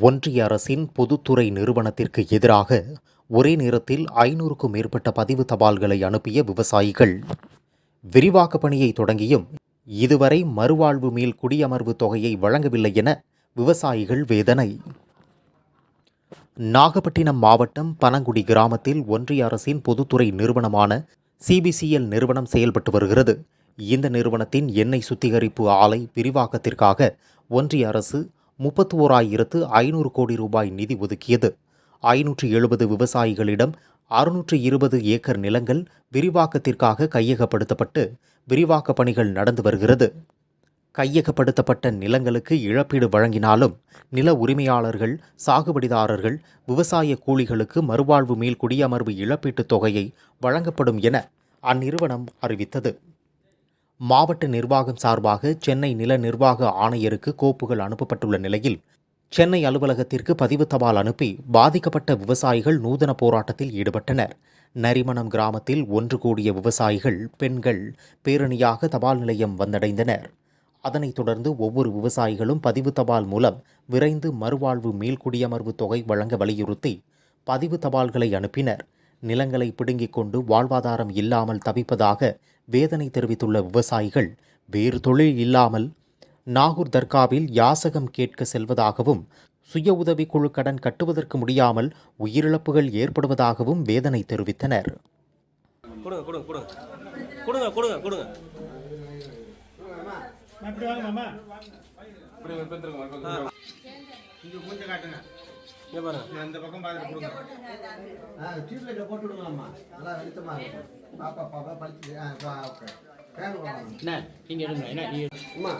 ஒன்றிய அரசின் பொதுத்துறை நிறுவனத்திற்கு எதிராக ஒரே நேரத்தில் ஐநூறுக்கும் மேற்பட்ட பதிவு தபால்களை அனுப்பிய விவசாயிகள். விரிவாக்க பணியை தொடங்கியும் இதுவரை மறுவாழ்வு மேல் குடியமர்வு தொகையை வழங்கவில்லை என விவசாயிகள் வேதனை. நாகப்பட்டினம் மாவட்டம் பனங்குடி கிராமத்தில் ஒன்றிய அரசின் பொதுத்துறை நிறுவனமான சிபிசிஎல் நிறுவனம் செயல்பட்டு வருகிறது. இந்த நிறுவனத்தின் எண்ணெய் சுத்திகரிப்பு ஆலை விரிவாக்கத்திற்காக ஒன்றிய அரசு முப்பத்தி ஓராயிரத்து ஐநூறு கோடி ரூபாய் நிதி ஒதுக்கியது. ஐநூற்று எழுபது விவசாயிகளிடம் அறுநூற்று இருபது ஏக்கர் நிலங்கள் விரிவாக்கத்திற்காக கையகப்படுத்தப்பட்டு விரிவாக்க பணிகள் நடந்து வருகிறது. கையகப்படுத்தப்பட்ட நிலங்களுக்கு இழப்பீடு வழங்கினாலும் நில உரிமையாளர்கள் சாகுபடிதாரர்கள் விவசாய கூலிகளுக்கு மறுவாழ்வு மேல் குடியமர்வு இழப்பீட்டுத் தொகையை வழங்கப்படும் என அந்நிறுவனம் அறிவித்தது. மாவட்ட நிர்வாகம் சார்பாக சென்னை நில நிர்வாக ஆணையருக்கு கோப்புகள் அனுப்பப்பட்டுள்ள நிலையில் சென்னை அலுவலகத்திற்கு பதிவு தபால் அனுப்பி பாதிக்கப்பட்ட விவசாயிகள் நூதன போராட்டத்தில் ஈடுபட்டனர். நரிமணம் கிராமத்தில் ஒன்று கூடிய விவசாயிகள் பெண்கள் பேரணியாக தபால் நிலையம் வந்தடைந்தனர். அதனைத் தொடர்ந்து ஒவ்வொரு விவசாயிகளும் பதிவு தபால் மூலம் விரைந்து மறுவாழ்வு மீள்குடியமர்வு தொகை வழங்க வலியுறுத்தி பதிவு தபால்களை அனுப்பினர். நிலங்களை பிடுங்கிக் கொண்டு வாழ்வாதாரம் இல்லாமல் தவிப்பதாக வேதனை தெரிவித்துள்ள விவசாயிகள் வேறு தொழில் இல்லாமல் நாகூர் தர்காவில் யாசகம் கேட்க செல்வதாகவும் சுய உதவி குழு கடன் கட்டுவதற்கு முடியாமல் உயிரிழப்புகள் ஏற்படுவதாகவும் வேதனை தெரிவித்தனர். கொடுங்க இங்க பாருங்க. அந்த பக்கம் பார்த்துட்டு கொடுங்க. டியூப்லைட்டை போட்டு விடுங்களாம்மா நல்லா வெளிச்சமா இருக்கும். பாப்பா பாப்பா பழிச்சு ஆ ஓகே. ஃபேன் என்ன? நீங்க எடுங்க என்ன? அம்மா